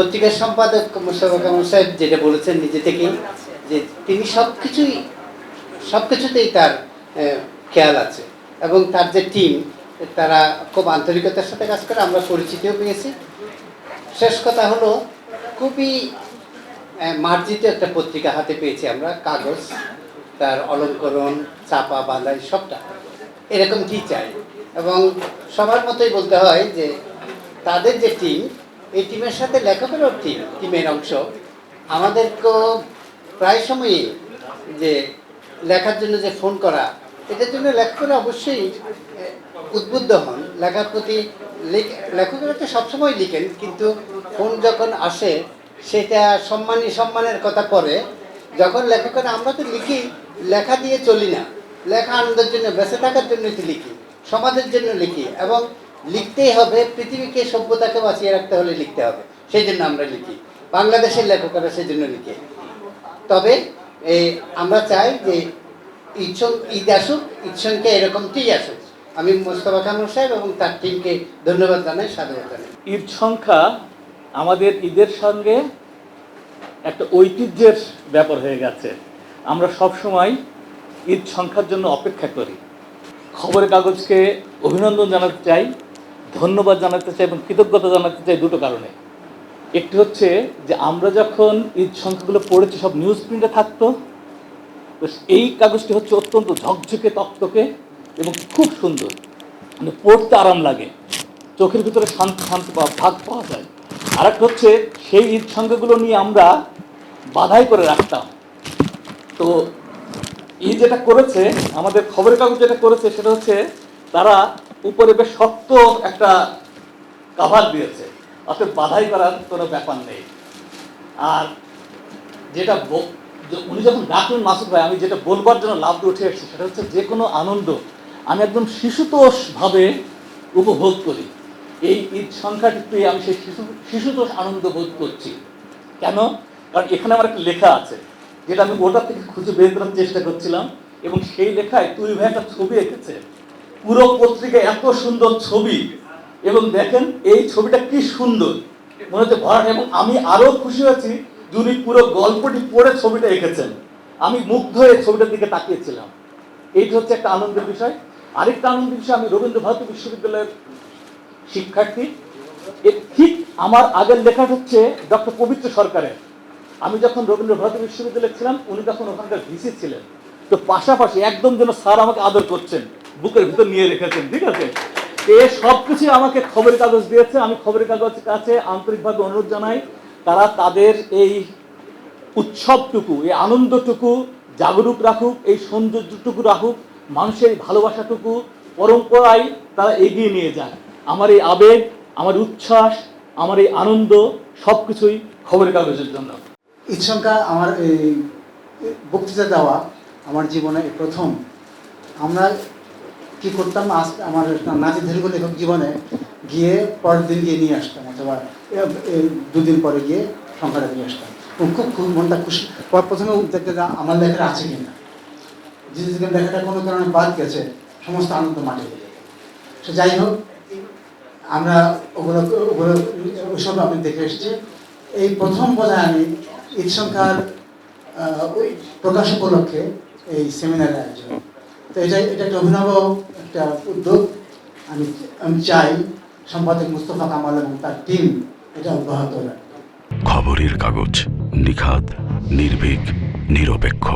পত্রিকার সম্পাদক মোশারফ কামাল সাহেব যেটা বলেছেন নিজে থেকেই, যে তিনি সব কিছুই সব কিছুতেই তার খেয়াল আছে। এবং তার যে টিম তারা খুব আন্তরিকতার সাথে কাজ করে, আমরা পরিচিতিও পেয়েছি। শেষ কথা হলো, খুবই মার্জিত একটা পত্রিকা হাতে পেয়েছি আমরা, কাগজ, তার অলঙ্করণ, চাপা বাঁধাই সবটা। এরকম কি চাই? এবং সবার মতোই বলতে হয় যে, তাদের যে টিম এই টিমের সাথে লেখকেরও টিম টিমের অংশ। আমাদেরকেও প্রায় সময়ই যে লেখার জন্য যে ফোন করা এটার জন্য লেখকরা অবশ্যই উদ্বুদ্ধ হন। লেখার প্রতি লেখ- লেখকেরা তো সবসময় লিখেন, কিন্তু ফোন যখন আসে, সেটা সম্মানী সম্মানের কথা পরে। যখন লেখকেরা, আমরা তো লিখি, লেখা দিয়ে চলি না। লেখা আনন্দের জন্য বেঁচে থাকার জন্য লিখি, সমাজের জন্য লিখি, এবং লিখতেই হবে, পৃথিবীকে সভ্যতাকে বাঁচিয়ে রাখতে হলে লিখতে হবে। সেই জন্য আমরা লিখি। বাংলাদেশের লেখকেরা সেই জন্য লিখে। তবে আমরা চাই যে ঈদ ঈদ আসুক সংখ্যা এরকমটি আসুক। আমি মোস্তফা কামর সাহেব এবং তার টিমকে ধন্যবাদ জানাই, সাধুবাদ জানাই। ঈদ সংখ্যা আমাদের ঈদের সঙ্গে একটা ঐতিহ্যের ব্যাপার হয়ে গেছে। আমরা সব সময় ঈদ সংখ্যার জন্য অপেক্ষা করি। খবরের কাগজকে অভিনন্দন জানাতে চাই। ধন্যবাদ জানাতে চাই এবং কৃতজ্ঞতা জানাতে চাই দুটো কারণে। একটি হচ্ছে যে আমরা যখন ঈদ সংখ্যাগুলো পড়েছি, সব নিউজ প্রিন্টে থাকতো, তো এই কাগজটি হচ্ছে অত্যন্ত ঝকঝকে তক্তকে এবং খুব সুন্দর। মানে পড়তে আরাম লাগে, চোখের ভিতরে শান্তি শান্তি পাওয়া ভাগ পাওয়া যায়। আর একটা হচ্ছে সেই ঈদ সংখ্যাগুলো নিয়ে আমরা বাধাই করে রাখতাম। তো এই যেটা করেছে, আমাদের খবরের কাগজ যেটা করেছে, সেটা হচ্ছে তারা উপরে বেশ শক্ত একটা কাভার দিয়েছে। অর্থাৎ বাধাই করার কোনো ব্যাপার নেই। আর যেটা উনি যখন ডাকলেন মাসুদ ভাই, আমি যেটা বলবার জন্য লাভ দিয়ে উঠে এসেছি, সেটা হচ্ছে যে কোনো আনন্দ আমি একদম শিশুতোষভাবে উপভোগ করি। এই ঈদ সংখ্যাটি পেয়ে আমি সেই শিশু, শিশুতোষ আনন্দ বোধ করছি। কেন? কারণ এখানে আমার একটা লেখা আছে, যেটা আমি ওটা থেকে খুঁজে বের করার চেষ্টা করছিলাম এবং সেই লেখায় তুই ভাই একটা ছবি এঁকেছে। পুরো পত্রিকায় এত সুন্দর ছবি। এবং দেখেন, এই ছবিটা কি সুন্দর। মনে হচ্ছে ভরাট এবং আমি আরও খুশি হয়েছি, যিনি পুরো গল্পটি পড়ে ছবিটা এঁকেছেন। আমি মুগ্ধ হয়ে ছবিটার দিকে তাকিয়েছিলাম। এইটা হচ্ছে একটা আনন্দের বিষয়। আরেকটা আনন্দের বিষয়, আমি রবীন্দ্র ভারতী বিশ্ববিদ্যালয়ের শিক্ষার্থী। ঠিক আমার আগের লেখা হচ্ছে ডক্টর পবিত্র সরকারের। আমি যখন রবীন্দ্র ভারতী বিশ্ববিদ্যালয়ে ছিলাম, উনি তখন ওখানকার ভিসি ছিলেন। তো পাশাপাশি একদম যেন স্যার আমাকে আদর করছেন। বুকের ভিতর নিয়ে রেখেছেন, ঠিক আছে? এ সব কিছু আমাকে খবরের কাগজ দিয়েছে, আমি খবরের কাগজের কাছে আন্তরিকভাবে অনুরোধ জানাই, তারা তাদের এই উৎসবটুকু, এই আনন্দটুকু জাগরুক রাখুক, এই সৌন্দর্যটুকু রাখুক, মানুষের ভালোবাসাটুকু পরম্পরায় তারা এগিয়ে নিয়ে যায়। আমার এই আবেগ, আমার উচ্ছ্বাস, আমার এই আনন্দ সব কিছুই খবরের কাগজের জন্য। ঈদ আমার এই বক্তৃতা দেওয়া আমার জীবনে প্রথম। আমরা কি করতাম? আজ আমার নাচি দীর্ঘ লেখক জীবনে গিয়ে পরের দিন গিয়ে নিয়ে আসতাম, অথবা দুদিন পরে গিয়ে সংখ্যাটা নিয়ে আসতাম। খুব খুব মনটা খুশি। পর প্রথমে দেখতে আমার লেখাটা আছে কিনা। যে যে লেখাটা কোনো কারণে বাদ গেছে, সমস্ত আনন্দ মাঠে সে যাই হোক, আমরা ওগুলো ওগুলো ওইসব আমি দেখে এসেছি। এই প্রথম বোধহয় আমি ঈদ সংখ্যার ওই প্রকাশ উপলক্ষে এই সেমিনারের আয়োজন। তো এটা এটা একটা অভিনব একটা উদ্যোগ। আমি আমি চাই সম্পাদক মুস্তফা কামাল এবং তার টিম এটা অব্যাহত রাখবে খবরের কাগজ নিখাদ, নির্ভীক, নিরপেক্ষ।